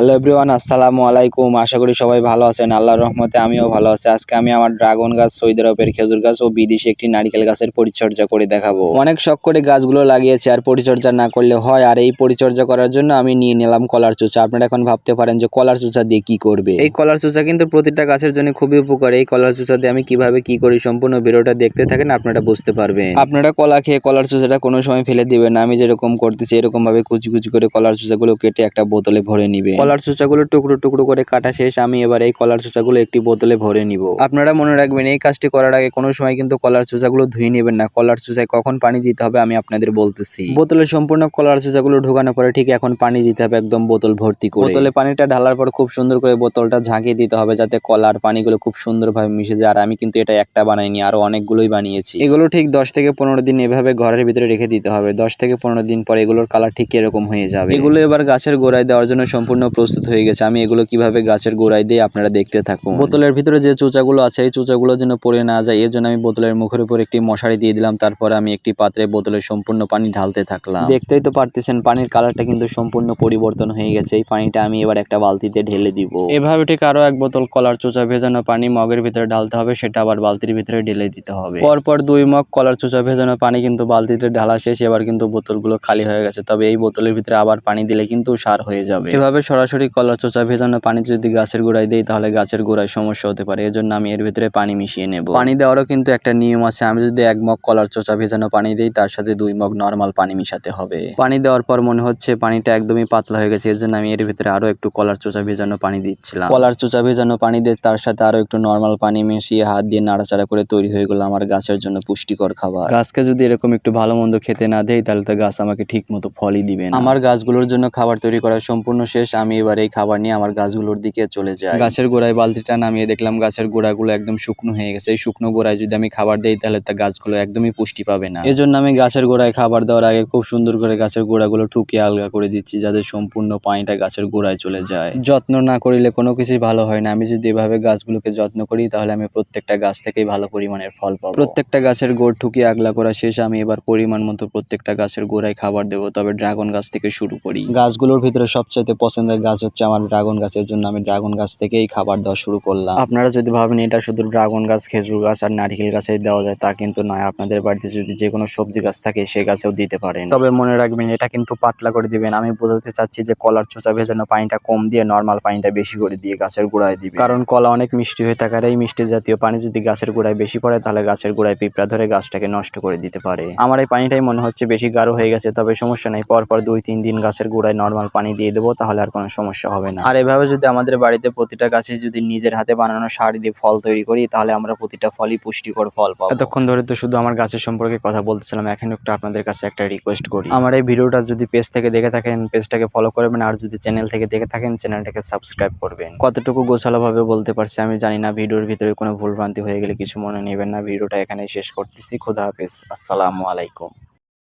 Hello everyone আসসালামু আলাইকুম। আশা করি সবাই ভালো আছেন। আল্লাহর রহমতে আমিও ভালো আছি। আজকে আমি আমার ড্রাগন গাছ সৌদি আরবের খেজুর গাছ ও বিদেশি একটি নারকেল গাছের পরিচর্যা করে দেখাবো। অনেক শখ করে গাছগুলো লাগিয়েছি, আর পরিচর্যা না করলে হয়। আর এই পরিচর্যা করার জন্য আমি নিয়ে নিলাম কলার চুচা। আপনারা এখন ভাবতে পারেন যে কলার চুচা দিয়ে কি করবে। এই কলার চুচা কিন্তু প্রতিটা গাছের জন্য খুবই উপকার। এই কলার চুচা দিয়ে আমি কীভাবে কি করি সম্পূর্ণ ভিডিওটা দেখতে থাকেন, আপনারা বুঝতে পারবেন। আপনারা কলা খেয়ে কলার চুচাটা কোনো সময় ফেলে দিবেন। আমি যেরকম করতেছি এরকম ভাবে কুচি কুচি করে কলার চুচাগুলো কেটে একটা বোতলে ভরে নিবে কলার চুচাগুলো টুকরো টুকরো করে কাটা শেষ, আমি এবার এই কলার চুচাগুলো একটি বোতলে ভরে নিব। আপনারা মনে রাখবেন, এই কাজটি করার আগে কোনো সময় কিন্তু কলার চুচাগুলো ধুয়ে নেবেন না। কলার চুচায় কখন পানি দিতে হবে আমি আপনাদের বলতেছি। বোতলে সম্পূর্ণ কলার চুচাগুলো ঢোকানোর পরে ঠিক এখন পানি দিতে হবে একদম বোতল ভর্তি করে। বোতলে পানিটা ঢালার পর খুব সুন্দর করে বোতলটা ঝাঁকিয়ে দিতে হবে যাতে কলার পানিগুলো খুব সুন্দরভাবে মিশে যায়। আর আমি কিন্তু এটা একটা বানাইনি, আরও অনেকগুলোই বানিয়েছি। এগুলো ঠিক দশ থেকে পনেরো দিন এভাবে ঘরের ভিতরে রেখে দিতে হবে। দশ থেকে পনেরো দিন পর এগুলোর কালার ঠিক এরকম হয়ে যাবে। এগুলো এবার গাছের গোড়ায় দেওয়ার জন্য সম্পূর্ণ প্রস্তুত হয়ে গেছে। আমি এগুলো কীভাবে গাছের গোড়ায় দিয়ে আপনারা দেখতে থাকুন? বোতলের ভিতরে যে চুচাগুলো আছে এই চুচাগুলো যেন পড়ে না যায় এর জন্য আমি বোতলের মুখের উপর একটি মশারি দিয়ে দিলাম। তারপরে আমি একটি পাত্রে বোতলের সম্পূর্ণ পানি ঢালতে থাকলাম। দেখতেই তো পারতেছেন পানির কালারটা কিন্তু সম্পূর্ণ পরিবর্তন হয়ে গেছে। এই পানিটা আমি এবার একটা বালতিতে ঢেলে দিব। এভাবে ঠিক আরও এক বোতল কলার চোচা ভেজানো পানি মগের ভিতরে ঢালতে হবে সেটা আবার বালতির ভিতরে ঢেলে দিতে হবে। পরপর দুই মগ কলার চোচা ভেজানো পানি কিন্তু বালতিতে ঢালা শেষ এবার কিন্তু বোতলগুলো খালি হয়ে গেছে। তবে এই বোতলের ভিতরে আবার পানি দিলে কিন্তু সার হয়ে যাবে। এভাবে সরাসরি কলার চোচা ভেজানো পানি যদি গাছের গোড়ায় দেই, তাহলে গাছের গোড়ায় সমস্যা হতে পারে। এজন্য আমি এর ভিতরে পানি মিশিয়ে নেব। পানি দেওয়ারও কিন্তু একটা নিয়ম আছে। আমি যদি এক মগ কলার চোচা ভেজানো পানি দিই, তার সাথে দুই মগ নর্মাল পানি মিশাতে হবে। পানি দেওয়ার পর মনে হচ্ছে পানিটা একদমই পাতলা হয়ে গেছে এর জন্য আমি এর ভিতরে আরও একটু কলার চোচা ভেজানো পানি দিচ্ছিলাম। কলার চোচা ভেজানো পানি দিয়ে তার সাথে আরও একটু নর্মাল পানি মিশিয়ে হাত দিয়ে নাড়াচাড়া করে তৈরি হয়ে গেল আমার গাছের জন্য পুষ্টিকর খাবার। গাছকে যদি এরকম একটু ভালো মন্দ খেতে না দেয় তাহলে তো গাছ আমাকে ঠিক মতো ফলই দিবে আমার গাছগুলোর জন্য খাবার তৈরি করা সম্পূর্ণ শেষ। আমি এবার এই খাবার নিয়ে আমার গাছগুলোর দিকে চলে যাই। গাছের গোড়ায় বালতিটা নামিয়ে দেখলাম গাছের গোড়াগুলো একদম শুকনো হয়ে গেছে। এই শুকনো গোড়ায় যদি আমি খাবার দেই তাহলে তা গাছগুলো একদমই পুষ্টি পাবে না। এজন্য আমি গাছের গোড়ায় খাবার দেওয়ার আগে খুব সুন্দর করে গাছের গোড়াগুলো ঠুকিয়ে আলগা করে দিচ্ছি যাতে সম্পূর্ণ পানিটা গাছের গোড়ায় চলে যায়। যত্ন না করিলে কোনো কিছুই ভালো হয় না। আমি যদি এভাবে গাছগুলোকে যত্ন করি তাহলে আমি প্রত্যেকটা গাছ থেকেই ভালো পরিমাণের ফল পাবো। প্রত্যেকটা গাছের গোড় ঠুকিয়ে আগলা করা শেষ। আমি এবার পরিমাণ মতো প্রত্যেকটা গাছের গোড়ায় খাবার দেবো। তবে ড্রাগন গাছ থেকে শুরু করি। গাছগুলোর ভিতরে সবচাইতে পছন্দের গাছ হচ্ছে আমার ড্রাগন গাছের জন্য আমি ড্রাগন গাছ থেকেই খাবার দেওয়া শুরু করলাম। আপনারা যদি ভাবেন এটা শুধু ড্রাগন গাছ খেজুর গাছ আর নারকেল গাছে দেওয়া যায় তা কিন্তু নয়। আপনাদের বাড়িতে যদি যে কোনো সবজি গাছ থাকে সে গাছেও দিতে পারেন। তবে মনে রাখবেন এটা কিন্তু পাতলা করে দিবেন। আমি বোঝাতে চাচ্ছি যে কলার চোচা ভেজানো পানিটা কম দিয়ে নর্মাল পানিটা বেশি করে দিয়ে গাছের গোড়ায় দিবে কারণ কলা অনেক মিষ্টি হয়ে থাকার এই মিষ্টি জাতীয় পানি যদি গাছের গোড়ায় বেশি পড়ে তাহলে গাছের গোড়ায় পিঁপড়া ধরে গাছটাকে নষ্ট করে দিতে পারে। আমার এই পানিটাই মনে হচ্ছে বেশি গাঢ় হয়ে গেছে তবে সমস্যা নেই। পরপর দুই তিন দিন গাছের গোড়ায় নর্মাল পানি দিয়ে দেবো তাহলে আর কোনো সমস্যা হবে না। আর এভাবে যদি আমাদের বাড়িতে প্রতিটা গাছে যদি নিজের হাতে বানানো সার দিয়ে ফল তৈরি করি তাহলে আমরা প্রতিটা ফলই পুষ্টিকর ফল পাবো। এতক্ষণ ধরে তো শুধু আমার গাছের সম্পর্কে কথা বলতেছিলাম এখন একটু আপনাদের কাছে একটা রিকোয়েস্ট করি। আমার এই ভিডিওটা যদি পেজ থেকে দেখে থাকেন পেজটাকে ফলো করবেন আর যদি চ্যানেল থেকে দেখে থাকেন চ্যানেলটাকে সাবস্ক্রাইব করবেন। কতটুকু গোছালোভাবে বলতে পারছি আমি জানি না ভিডিওর ভিতরে কোনো ভুলভ্রান্তি হয়ে গেলে কিছু মনে নেবেন না। ভিডিওটা এখানে শেষ করতেছি খোদা হাফেজ আসসালামু আলাইকুম।